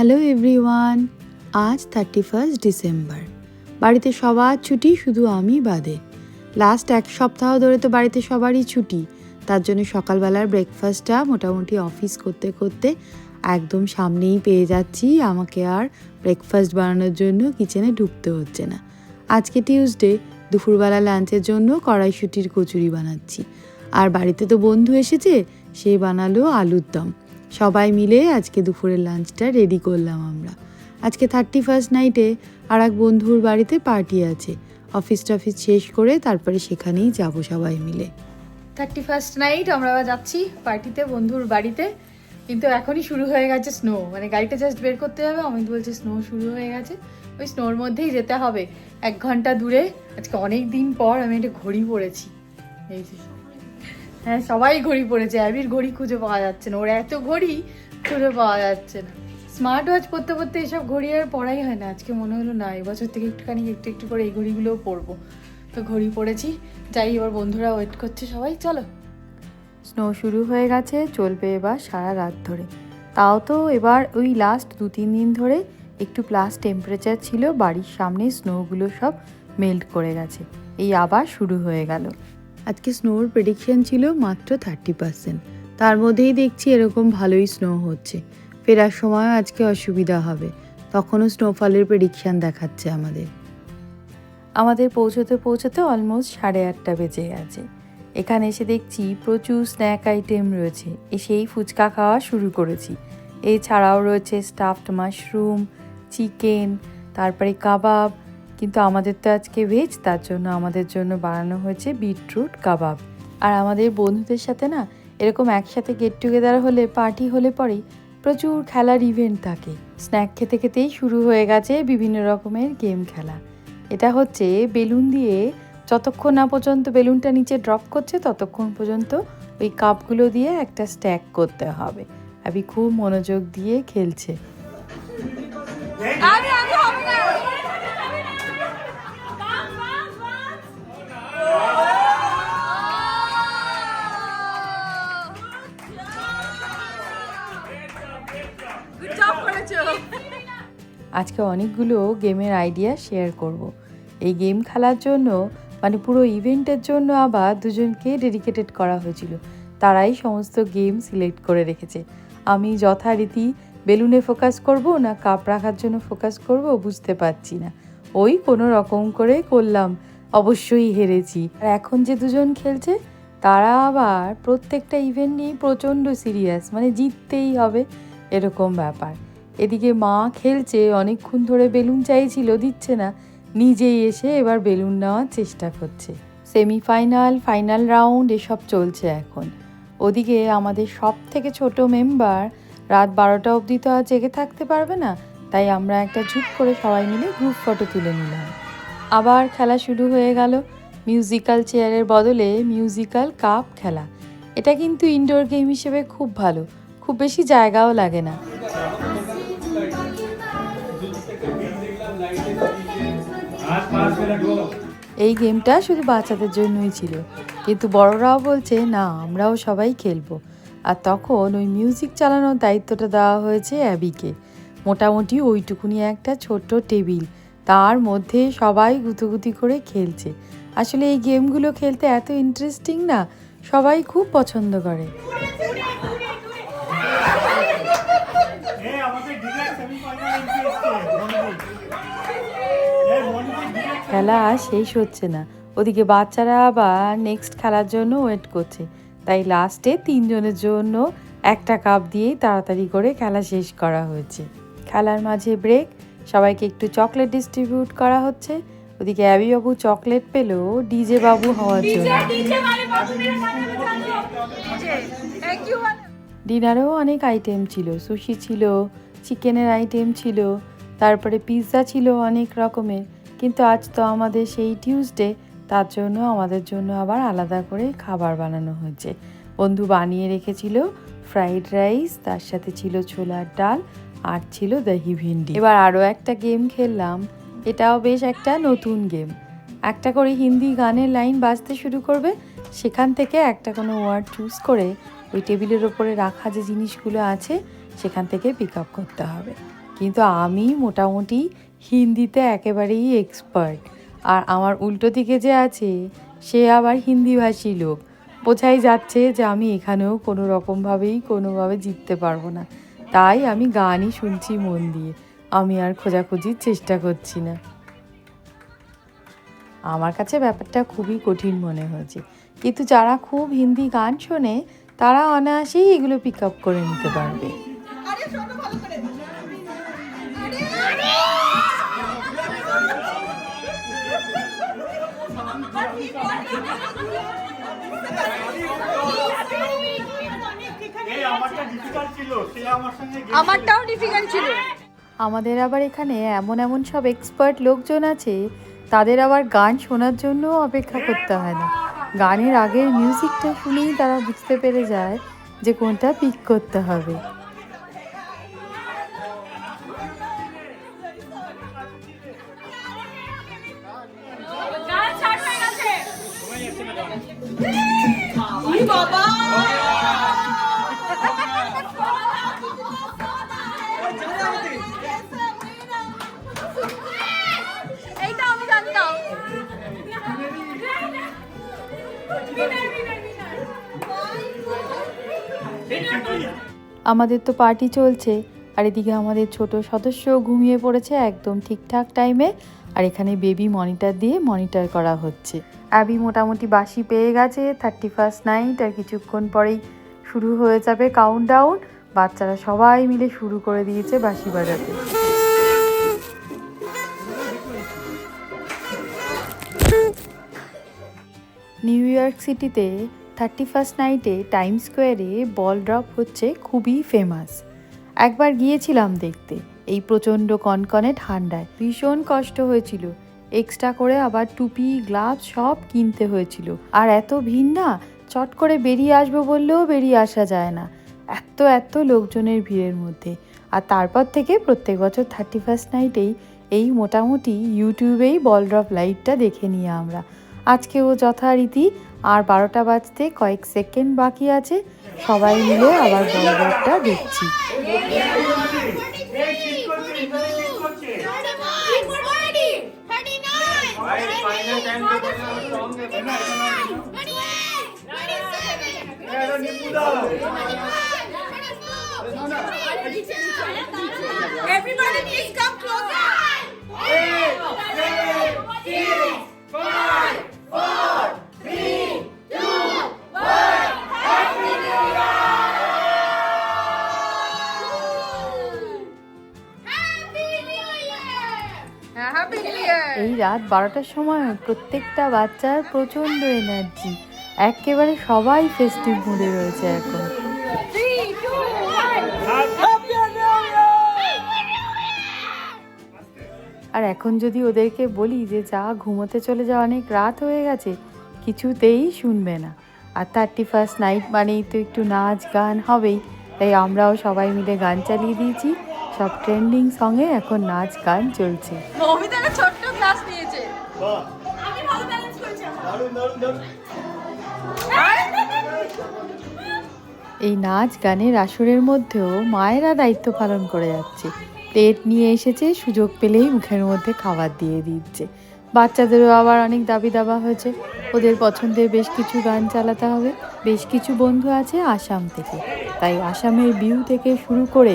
Hello everyone, আজ thirty first December. বাড়িতে সবার ছুটি শুধু আমি বাদে। লাস্ট এক সপ্তাহ ধরে তো বাড়িতে সবারই ছুটি। তার জন্য সকালবেলার ব্রেকফাস্টটা মোটামুটি অফিস করতে করতে একদম সামনেই পেয়ে যাচ্ছি। আমাকে আর ব্রেকফাস্ট বানানোর জন্য কিচেনে ঢুকতে হচ্ছে না। আজকে টিউসডে, দুপুরবেলা লাঞ্চের জন্য কড়াইশুটির কচুরি বানাচ্ছি। আর বাড়িতে তো বন্ধু এসেছে, সে বানালো আলুর দম। সবাই মিলে আজকে দুপুরের লাঞ্চটা রেডি করলাম আমরা। আজকে থার্টি ফার্স্ট নাইটে আর এক বন্ধুর বাড়িতে পার্টি আছে। অফিস টফিস শেষ করে তারপরে সেখানেই যাব সবাই মিলে। থার্টি ফার্স্ট নাইট আমরা আবার যাচ্ছি পার্টিতে বন্ধুর বাড়িতে। কিন্তু এখনই শুরু হয়ে গেছে স্নো মানে গাড়িটা জাস্ট বের করতে যাবে অমিত বলছে স্নো শুরু হয়ে গেছে। ওই স্নোর মধ্যেই যেতে হবে। এক ঘণ্টা দূরে। আজকে অনেক দিন পর আমি একটা ঘড়ি পড়েছি এই যে। হ্যাঁ সবাই ঘড়ি পরেছে, অ্যাবির ঘড়ি খুঁজে পাওয়া যাচ্ছে না, ওর এত ঘড়ি খুঁজে পাওয়া যাচ্ছে না। স্মার্ট ওয়াচ পরতে পরতে এসব ঘড়ি আর পড়াই হয় না, আজকে মনে হলো না, এবছর থেকে একটুখানি একটু একটু করে এই ঘড়িগুলোও পরবো। তো ঘড়ি পরেছি, যাই, এবার বন্ধুরা ওয়েট করছে সবাই, চলো। স্নো শুরু হয়ে গেছে, চলবে এবার সারা রাত ধরে। তাও তো এবার ওই লাস্ট দু, তিন দিন ধরে একটু প্লাস টেম্পারেচার ছিল, বাড়ির সামনে স্নোগুলো সব মেল্ট করে গেছে। এই আবার শুরু হয়ে গেল। আজকে স্নোর প্রেডিকশন ছিল মাত্র থার্টি পার্সেন্ট তার মধ্যেই দেখছি এরকম ভালোই স্নো হচ্ছে। ফেরার সময় আজকে অসুবিধা হবে। তখনও স্নোফলের প্রেডিকশান দেখাচ্ছে আমাদের। আমাদের পৌঁছতে পৌঁছতে অলমোস্ট সাড়ে আটটা বেজে গেছে। এখানে এসে দেখছি প্রচুর স্ন্যাক আইটেম রয়েছে। এসেই ফুচকা খাওয়া শুরু করেছি। এছাড়াও রয়েছে স্টাফড মাশরুম চিকেন তারপরে কাবাব কিন্তু আমাদের তো আজকে ভেজ তার জন্য আমাদের জন্য বানানো হয়েছে বিটরুট কাবাব আর আমাদের বন্ধুদের সাথে না এরকম একসাথে গেট টুগেদার হলে পার্টি হলে পরেই প্রচুর খেলার ইভেন্ট থাকে। স্ন্যাক খেতে খেতেই শুরু হয়ে গেছে বিভিন্ন রকমের গেম খেলা। এটা হচ্ছে বেলুন দিয়ে যতক্ষণ না পর্যন্ত বেলুনটা নিচে ড্রপ করছে, ততক্ষণ পর্যন্ত ওই কাপগুলো দিয়ে একটা স্ট্যাক করতে হবে। আবি খুব মনোযোগ দিয়ে খেলছে। আজকে অনেকগুলো গেমের আইডিয়া শেয়ার করব। এই গেম খেলার জন্য মানে পুরো ইভেন্টের জন্য আবার দুজনকে ডেডিকেটেড করা হয়েছিল। তারাই সমস্ত গেম সিলেক্ট করে রেখেছে। আমি যথারীতি বেলুনে ফোকাস করব না কাপ রাখার জন্য ফোকাস করব বুঝতে পারছি না। ওই কোনো রকম করে করলাম, অবশ্যই হেরেছি। আর এখন যে দুজন খেলছে, তারা আবার প্রত্যেকটা ইভেন্ট নিয়েই প্রচণ্ড সিরিয়াস মানে জিততেই হবে, এরকম ব্যাপার। এদিকে মা খেলছে, অনেকক্ষণ ধরে বেলুন চাইছিল, দিচ্ছে না। নিজেই এসে এবার বেলুন নেওয়ার চেষ্টা করছে। সেমিফাইনাল, ফাইনাল রাউন্ড, এসব চলছে এখন। ওদিকে আমাদের সব থেকে ছোট মেম্বার রাত বারোটা অবধি তো আর জেগে থাকতে পারবে না, তাই আমরা একটা ঝুপ করে সবাই মিলে গ্রুপ ফটো তুলে নিলাম। আবার খেলা শুরু হয়ে গেল। মিউজিক্যাল চেয়ারের বদলে মিউজিক্যাল কাপ খেলা। এটা কিন্তু ইনডোর গেম হিসেবে খুব ভালো। খুব বেশি জায়গাও লাগে না। এই গেমটা শুধু বাচ্চাদের জন্যই ছিল। কিন্তু বড়রাও বলছে, না, আমরাও সবাই খেলব। আর তখন ওই মিউজিক চালানোর দায়িত্বটা দেওয়া হয়েছে অ্যাবিকে। মোটামুটি ওইটুকুনি একটা ছোট্ট টেবিল, তার মধ্যে সবাই গুতুগুতি করে খেলছে। আসলে এই গেমগুলো খেলতে এত ইন্টারেস্টিং না, সবাই খুব পছন্দ করে। খেলা শেষ হচ্ছে না। ওদিকে বাচ্চারা আবার নেক্সট খেলার জন্য ওয়েট করছে। তাই লাস্টে তিনজনের জন্য একটা কাপ দিয়েই তাড়াতাড়ি করে খেলা শেষ করা হয়েছে। খেলার মাঝে ব্রেক সবাইকে একটু চকলেট ডিস্ট্রিবিউট করা হচ্ছে। ওদিকে অ্যাবি বাবু চকলেট পেল ডিজে বাবু হওয়ার জন্য। ডিনারেও অনেক আইটেম ছিল। সুশি ছিল চিকেনের আইটেম ছিল তারপরে পিৎজা ছিল অনেক রকমের। কিন্তু আজ তো আমাদের সেই টিউসডে তার জন্য আমাদের জন্য আবার আলাদা করে খাবার বানানো হয়েছে। বন্ধু বানিয়ে রেখেছিল ফ্রাইড রাইস তার সাথে ছিল ছোলার ডাল, আর ছিল দহি ভিন্ডি এবার আরও একটা গেম খেললাম। এটাও বেশ একটা নতুন গেম একটা করে হিন্দি গানের লাইন বাজতে শুরু করবে, সেখান থেকে একটা কোনো ওয়ার্ড চুজ করে ওই টেবিলের ওপরে রাখা যে জিনিসগুলো আছে, সেখান থেকে পিক আপ করতে হবে। কিন্তু আমি মোটামুটি হিন্দিতে একেবারেই এক্সপার্ট আর আমার উল্টো দিকে যে আছে, সে আবার হিন্দিভাষী লোক। বোঝাই যাচ্ছে যে আমি এখানেও কোনো রকমভাবেই কোনোভাবে জিততে পারব না। তাই আমি গানই শুনছি মন দিয়ে। আমি আর খোঁজাখুঁজির চেষ্টা করছি না। আমার কাছে ব্যাপারটা খুবই কঠিন মনে হয়েছে। কিন্তু যারা খুব হিন্দি গান শোনে, তারা অনায়াসেই এগুলো পিক আপ করে নিতে পারবে। আমারটাও ডিফিকাল্ট ছিল। আমাদের আবার এখানে এমন এমন সব এক্সপার্ট লোকজন আছে তাদের আবার গান শোনার জন্য অপেক্ষা করতে হয় না। গানের আগের মিউজিকটা শুনেই তারা বুঝতে পেরে যায় যে কোনটা পিক করতে হবে। এইটা আমাদের তো পার্টি চলছে, আর এদিকে আমাদের ছোট সদস্য ঘুমিয়ে পড়েছে একদম ঠিকঠাক টাইমে আর এখানে বেবি মনিটর দিয়ে মনিটর করা হচ্ছে। অ্যাবি মোটামুটি বাসি পেয়ে গেছে থার্টি ফার্স্ট নাইট আর কিছুক্ষণ পরেই শুরু হয়ে যাবে কাউন্টডাউন বাচ্চারা সবাই মিলে শুরু করে দিয়েছে বাঁশি বাজাতে। নিউ ইয়র্ক সিটিতে থার্টি ফার্স্ট নাইটে টাইম স্কোয়ারে বল ড্রপ হচ্ছে খুবই ফেমাস একবার গিয়েছিলাম দেখতে, এই প্রচণ্ড কনকনে ঠান্ডায়। ভীষণ কষ্ট হয়েছিল। এক্সট্রা করে আবার টুপি গ্লাভস সব কিনতে হয়েছিল। আর এত ভিড় না, চট করে বেরিয়ে আসব বললেও বেরিয়ে আসা যায় না। এত এত লোকজনের ভিড়ের মধ্যে। আর তারপর থেকে প্রত্যেক বছর থার্টি ফার্স্ট নাইটেই এই মোটামুটি ইউটিউবেই বল ড্রপ লাইটটা দেখে নিই আমরা। আজকেও যথারীতি আর বারোটা বাজতে কয়েক সেকেন্ড বাকি আছে। সবাই মিলে আবার বল ড্রপটা দেখছি। এই বারোটার সময় প্রত্যেকটা বাচ্চার প্রচণ্ড এনার্জি। একেবারে সবাই ফেস্টিভ মুডে রয়েছে এখন। আর এখন যদি ওদেরকে বলি যে, যা, ঘুমোতে চলে যাওয়া অনেক রাত হয়ে গেছে, কিছুতেই শুনবে না। আর থার্টি ফার্স্ট নাইট মানেই তো একটু নাচ গান হবেই। তাই আমরাও সবাই মিলে গান চালিয়ে দিয়েছি। সব ট্রেন্ডিং সঙ্গে এখন নাচ গান চলছে। ছোট্ট ক্লাস বাহ আমি ভালো ব্যালেন্স করেছি দারুণ দারুণ দারুণ। এই নাচ গানের আসরের মধ্যেও মায়েরা দায়িত্ব পালন করে যাচ্ছে। প্লেট নিয়ে এসেছে সুযোগ পেলেই মুখের মধ্যে খাবার দিয়ে দিচ্ছে। বাচ্চাদেরও আবার অনেক দাবি দাবা হয়েছে। ওদের পছন্দের বেশ কিছু গান চালাতে হবে। বেশ কিছু বন্ধু আছে আসাম থেকে। তাই আসামের বিউ থেকে শুরু করে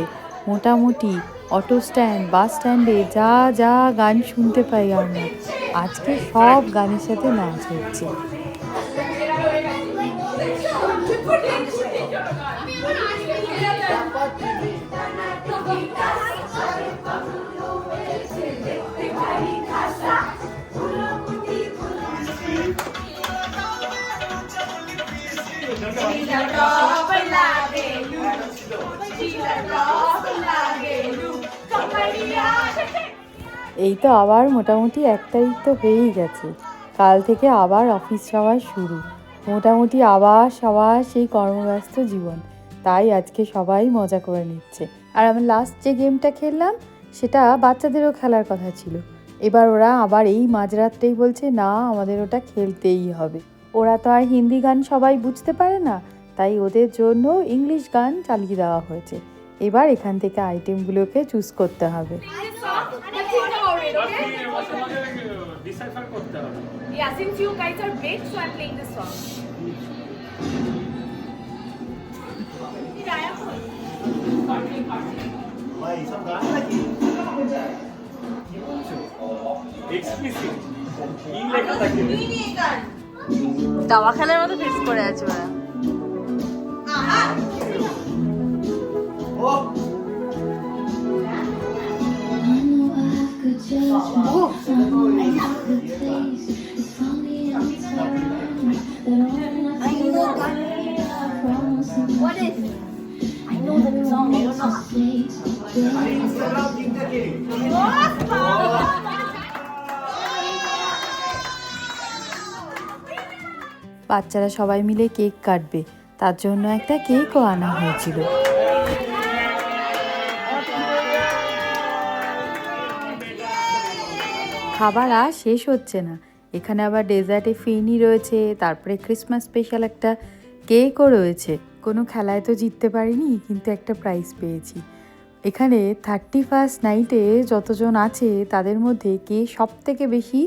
মোটামুটি অটো স্ট্যান্ড বাস স্ট্যান্ডে যা যা গান শুনতে পাই আমরা। আজকে সব গানের সাথে নাচ হচ্ছে। এই তো আবার মোটামুটি এক তারিখ তো হয়েই গেছে। কাল থেকে আবার অফিস যাওয়া শুরু। মোটামুটি আবার সবার সেই কর্মব্যস্ত জীবন। তাই আজকে সবাই মজা করে নিচ্ছে। আর আমি লাস্ট যে গেমটা খেললাম, সেটা বাচ্চাদেরও খেলার কথা ছিল। এবার ওরা আবার এই মাঝরাত্রেই বলছে, না, আমাদের ওটা খেলতেই হবে। ওরা তো আর হিন্দি গান সবাই বুঝতে পারে না। তাই ওদের জন্য ইংলিশ গান চালিয়ে দেওয়া হয়েছে। এবার এখান থেকে আইটেমগুলোকে চুজ করতে হবে। দাওয়া খেলার মতো ফেস করে আছে ওরা। বাচ্চারা সবাই মিলে কেক কাটবে। তার জন্য একটা কেকও আনা হয়েছিল। খাবার আর শেষ হচ্ছে না। এখানে আবার ডেজার্টে ফিরনি রয়েছে, তারপরে ক্রিসমাস স্পেশাল একটা কেকও রয়েছে। কোনো খেলায় তো জিততে পারিনি, কিন্তু একটা প্রাইজ পেয়েছি। এখানে থার্টি ফার্স্ট নাইটে যতজন আছে, তাদের মধ্যে কে সব থেকে বেশি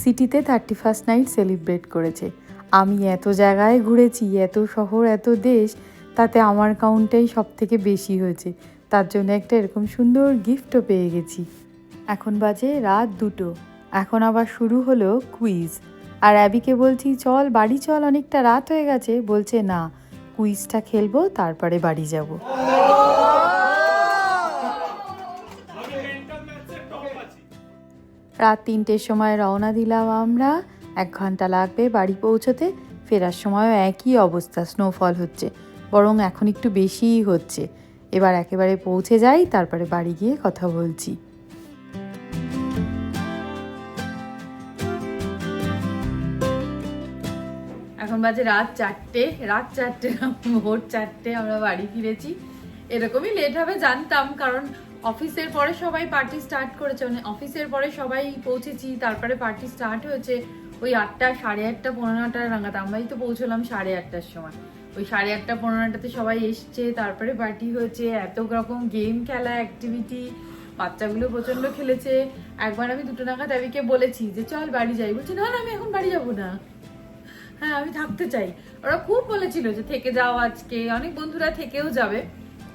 সিটিতে থার্টি ফার্স্ট নাইট সেলিব্রেট করেছে। আমি এত জায়গায় ঘুরেছি, এত শহর, এত দেশ, তাতে আমার কাউন্টটাই সব থেকে বেশি হয়েছে। তার জন্য একটা এরকম সুন্দর গিফটও পেয়ে গেছি। এখন বাজে রাত দুটো। এখন আবার শুরু হলো কুইজ আর অ্যাবিকে বলছি, চল, বাড়ি চল, অনেকটা রাত হয়ে গেছে। বলছে, না কুইজটা খেলব, তারপরে বাড়ি যাব। রাত তিনটের সময় রওনা দিলাম আমরা। এক ঘণ্টা লাগবে বাড়ি পৌঁছতে, ফেরার সময়ও একই অবস্থা স্নোফল হচ্ছে, বরং এখন একটু বেশিই হচ্ছে। এবার একেবারে পৌঁছে যাই, তারপরে বাড়ি গিয়ে কথা বলছি। এখন বাজে রাত চারটে রাত চারটে ভোর চারটে আমরা বাড়ি ফিরেছি। এরকমই লেট হবে, জানতাম, কারণ অফিসের পরে সবাই পার্টি স্টার্ট করেছে মানে অফিসের পরে সবাই পৌঁছেছি, তারপরে পার্টি স্টার্ট হয়েছে। ওই আটটা, সাড়ে আটটা, পনেরো নটা নাগাদ, আমরাই তো পৌঁছলাম সাড়ে আটটার সময়। ওই সাড়ে আটটা, পনেরো নটাতে সবাই এসছে, তারপরে পার্টি হয়েছে, এত রকম গেম খেলা অ্যাক্টিভিটি বাচ্চাগুলো প্রচণ্ড খেলেছে। একবার আমি দুটো নাগাদ অ্যাবিকে বলেছি যে, চল বাড়ি যাই। বলছি, না না, আমি এখন বাড়ি যাব না। হ্যাঁ আমি থাকতে চাই। ওরা খুব বলেছিল যে, থেকে যাও আজকে। অনেক বন্ধুরা থেকেও যাবে।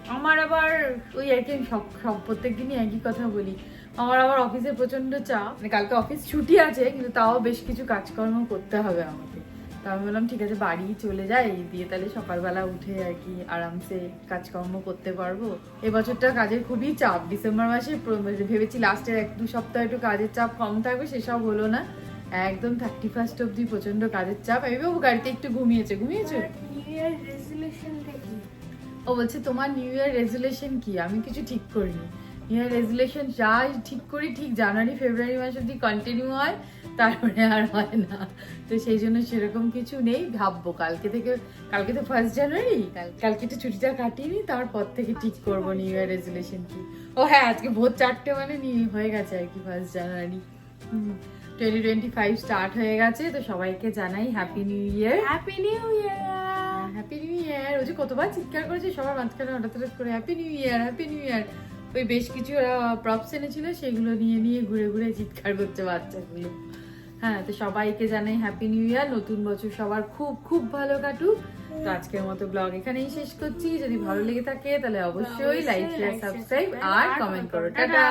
আমার আবার ওই কি সব সব প্রত্যেক দিনই একই কথা বলি। আমার আবার অফিসে প্রচণ্ড চাপ। মানে কালকে অফিস ছুটি আছে কিন্তু তাও বেশ কিছু কাজকর্ম করতে হবে আমাকে। তা আমি বললাম ঠিক আছে বাড়ি চলে যাই দিয়ে তাহলে সকালবেলা উঠে আর কি আরামসে কাজকর্ম করতে পারব। এবছরটা কাজের খুবই চাপ। ডিসেম্বর মাসে ভেবেছি লাস্টের এক দু সপ্তাহ একটু কাজের চাপ কম থাকবে সেসব হলো না। একদম থার্টি ফার্স্ট অব্দি প্রচণ্ড কাজের চাপ। আমি বাবু গাড়িতে একটু ঘুমিয়েছে ঘুমিয়েছে? ও বলছে তোমার নিউ ইয়ার রেজুলেশন কি? আমি কিছু ঠিক করিনি। ইয়ার রেজুলেশন যা ঠিক করি ঠিক জানুয়ারি ফেব্রুয়ারি মাস অব্দি কন্টিনিউ হয় তারপরে আর হয় না। তো সেই জন্য সেরকম কিছু নেই ভাববো। কালকে থেকে কালকে তো ফার্স্ট জানুয়ারি কালকে। একটু ছুটিটা কাটিয়ে নি তারপর থেকে ঠিক করব নিউ ইয়ার রেজুলেশন কি। ও হ্যাঁ আজকে ভোর চারটে মানে নিয়ে হয়ে গেছে আর কি first January. Twenty twenty five start হয়ে গেছে তো সবাইকে জানাই happy new year Happy New Year! Happy new year ওই যে কতবার চিৎকার করেছে সবার মাঝখানে হঠাৎ হঠাৎ করে happy new year happy new year ওই বেশ কিছু ওরা প্রপস এনেছিল সেগুলো নিয়ে নিয়ে ঘুরে ঘুরে চিৎকার করছে বাচ্চাগুলো। হ্যাঁ তো সবাইকে জানাই হ্যাপি নিউ ইয়ার নতুন বছর সবার খুব খুব ভালো কাটুক। তো আজকের মতো ব্লগ এখানেই শেষ করছি। যদি ভালো লেগে থাকে তাহলে অবশ্যই লাইক শেয়ার সাবস্ক্রাইব আর কমেন্ট করো। টাটা!